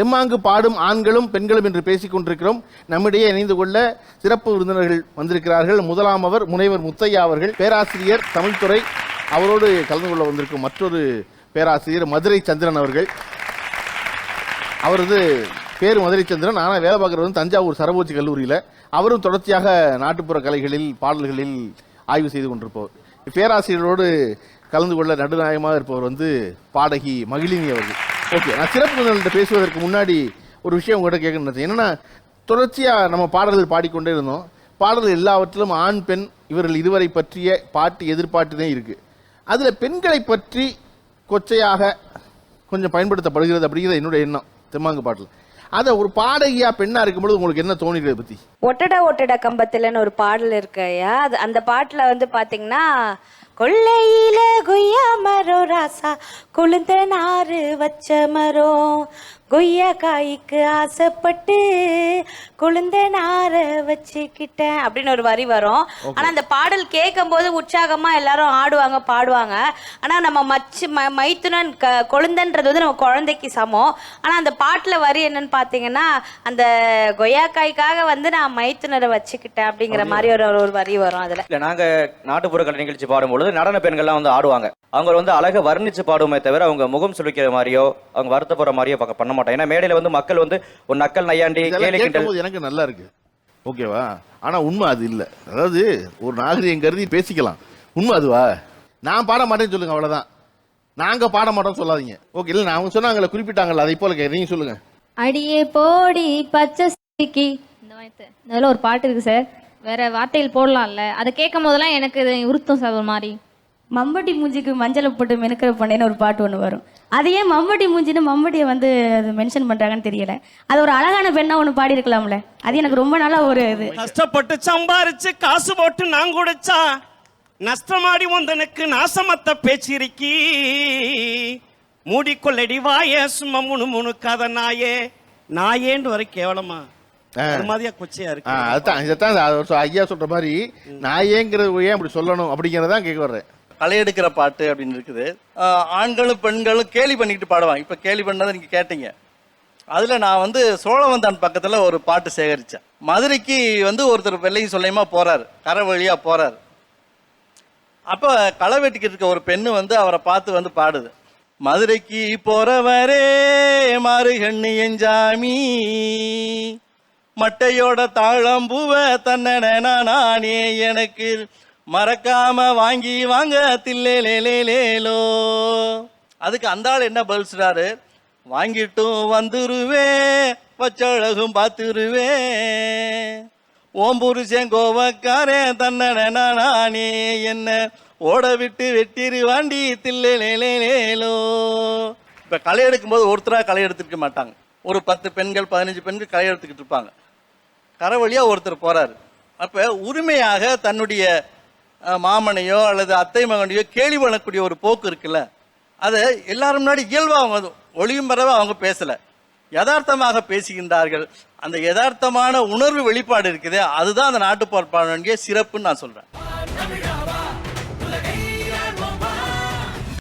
தெம்மாங்கு பாடும் ஆண்களும் பெண்களும் என்று பேசிக் கொண்டிருக்கிறோம். நம்மிடையே இணைந்து கொள்ள சிறப்பு விருந்தினர்கள் வந்திருக்கிறார்கள். முதலாம் அவர் முனைவர் முத்தையா அவர்கள் பேராசிரியர் தமிழ்துறை. அவரோடு கலந்து கொள்ள வந்திருக்கும் மற்றொரு பேராசிரியர் மதுரை சந்திரன் அவர்கள். அவரது பேர் மதுரை சந்திரன். ஆனால் வேலை பார்க்குறது வந்து தஞ்சாவூர் சரபோஜி கல்லூரியில். அவரும் தொடர்ச்சியாக நாட்டுப்புற கலைகளில் பாடல்களில் ஆய்வு செய்து கொண்டிருப்பவர். பேராசிரியரோடு கலந்து கொள்ள நடுநாயகமாக இருப்பவர் வந்து பாடகி மகிழினி அவர்கள். ஓகே நான் சிறப்பு விருந்தினர்கிட்ட பேசுவதற்கு முன்னாடி ஒரு விஷயம் உங்கள்கிட்ட கேட்கணும் நினைச்சேன். என்னன்னா தொடர்ச்சியாக நம்ம பாடல்கள் பாடிக்கொண்டே இருந்தோம். பாடல்கள் எல்லாவற்றிலும் ஆண் பெண் இவர்கள் இதுவரை பற்றிய பாட்டு எதிர்பார்த்து தான் இருக்குது அதில் பெண்களை பற்றி கொச்சையாக கொஞ்சம் பயன்படுத்தப்படுகிறது அப்படிங்கிறது என்னோட எண்ணம் தெம்மாங்கு பாட்டில் அதை ஒரு பாடகியா பெண்ணா இருக்கும்போது உங்களுக்கு என்ன தோணிக்கிறத பத்தி? ஒட்டட ஒட்டட கம்பத்துலன்னு ஒரு பாடல் இருக்கு ஐயா. அது அந்த பாட்டுல வந்து பாத்தீங்கன்னா கொள்ளையில குய்யா ராசா குளிர்ந்த நாறு வச்ச மரம். கொய்யா காய்க்கு ஆசைப்பட்டு குளிர்ந்த நார வச்சுக்கிட்டேன் அப்படின்னு ஒரு வரி வரும். ஆனா அந்த பாடல் கேட்கும் போது உற்சாகமா எல்லாரும் ஆடுவாங்க பாடுவாங்க. ஆனா நம்ம மச்சு மைத்துனன் க கொழுந்தன்றது வந்து நம்ம குழந்தைக்கு சமம். ஆனா அந்த பாட்டுல வரி என்னன்னு பாத்தீங்கன்னா அந்த கொய்யாக்காய்க்காக வந்து நான் மைத்துனரை வச்சுக்கிட்டேன் அப்படிங்கிற மாதிரி ஒரு ஒரு வரி வரும் அதுல. நாங்க நாட்டுப்புற கலை நிகழ்ச்சி பாடும்பொழுது நடன பெண்கள்லாம் வந்து ஆடுவாங்க. அவங்க வந்து அழகா வர்ணிச்சு பாடுமே தவிர அவங்க முகம் சுளிக்கிற மாதிரியோ அவங்க வருத்தப்படுற மாதிரியோ பக்க- பண்ண மாட்டாங்க. ஏன்னா மேடையில வந்து மக்கள் வந்து ஒரு நக்கல் நையாண்டி கேலி கிண்டல். எனக்கு நல்லா இருக்கு. ஓகேவா? ஆனா உண்மை அது இல்ல. அதாவது ஒரு நாகரிகம் கருதி பேசிக்கலாம். உண்மை அதுவா? நான் பாட மாட்டேன்னு சொல்லுங்க அவ்வளவுதான். நாங்க பாட மாட்டோம் சொல்லாதீங்க. ஓகே இல்ல நான் அவங்க சொன்னாங்கல்ல குறிப்பிட்டாங்கல்ல அதை போல கே- நீங்க சொல்லுங்க. அடியே போடி பச்சை சிக்கி. இந்த மாதிரி அதில் ஒரு பாட்டு இருக்கு சார். வேற வார்த்தைகள் போடலாம்ல. அதை கேட்கும் போதெல்லாம் எனக்கு இது உறுத்தும் சார் ஒரு மாதிரி. மம்பட்டி மூஞ்சிக்கு மஞ்சளை போட்டு மெனுக்கிற பண்ணேன்னு ஒரு பாட்டு ஒன்று வரும். அது ஏன் மம்பட்டி மூஞ்சின்னு மம்பட்டியை வந்து அது மென்ஷன் பண்ணுறாங்கன்னு தெரியல. அது ஒரு அழகான பெண்ணா ஒன்று பாடியிருக்கலாம்ல. அது எனக்கு ரொம்ப நாளா ஒரு இது. கஷ்டப்பட்டு சம்பாரிச்சு காசு போட்டு நான் குடிச்சா நஷ்டமாடி வந்தனுக்கு நாசமத்த பேச்சிருக்கி. மூடிக்கொள்ளடி வாயே சும்மா முணு முணுக்காத நாயே நாயேன்னு வரை கேவலமா? அது மாதிரியா கொச்சையா இருக்கு. அதுதான் இதைத்தான் ஐயா சொல்ற மாதிரி நான் ஏங்கிறது ஏன் அப்படி சொல்லணும் அப்படிங்கறதான் கேட்க வர்றேன். களை எடுக்கிற பாட்டு அப்படின்னு இருக்குது. ஆண்களும் பெண்களும் கேலி பண்ணிக்கிட்டு பாடுவாங்க. இப்போ கேலி பண்ணதை நீங்கள் கேட்டீங்க. அதில் நான் வந்து சோழவந்தான் பக்கத்தில் ஒரு பாட்டு சேகரித்தேன் மதுரைக்கு வந்து ஒருத்தர் வெள்ளையும் சொல்லியமா போகிறார் கரை வழியாக போகிறார் அப்போ களை வெட்டிக்கிட்டு இருக்க ஒரு பெண்ணு வந்து அவரை பார்த்து வந்து பாடுது. மதுரைக்கு போறவரே மாறுகண்ணு எஞ்சாமி மட்டையோட தாழம்பூவ தன்னன நானே எனக்கு மறக்காம வாங்கி வாங்க தில்லேலேலேலோ அதுக்கு அந்த ஆள் என்ன பதில் சொல்றாரு? வாங்கிட்டும் வந்துருவே பச்சழகும் பார்த்துருவே. ஓம் புருஷன் கோவக்காரன் தன்னன நானே என்ன ஓட விட்டு வெட்டிரு வாண்டி தில்லேலேலேலோ இப்போ களை எடுக்கும்போது ஒருத்தராக களை எடுத்துக்க மாட்டாங்க. ஒரு பத்து பெண்கள் பதினஞ்சு பெண்கள் களை எடுத்துக்கிட்டு இருப்பாங்க. கரை வழியாக ஒருத்தர் போறாரு. அப்ப உரிமையாக தன்னுடைய மாமனையோ அல்லது அத்தை மகனையோ கேலி பண்ணக்கூடிய ஒரு போக்கு இருக்குல்ல. அதை எல்லாரும் முன்னாடி இயல்பாக அவங்க ஒளியும் பரவ அவங்க பேசல. யதார்த்தமாக பேசுகின்றார்கள். அந்த யதார்த்தமான உணர்வு வெளிப்பாடு இருக்குது. அதுதான் அந்த நாட்டுப்பாடு சிறப்புன்னு நான் சொல்கிறேன்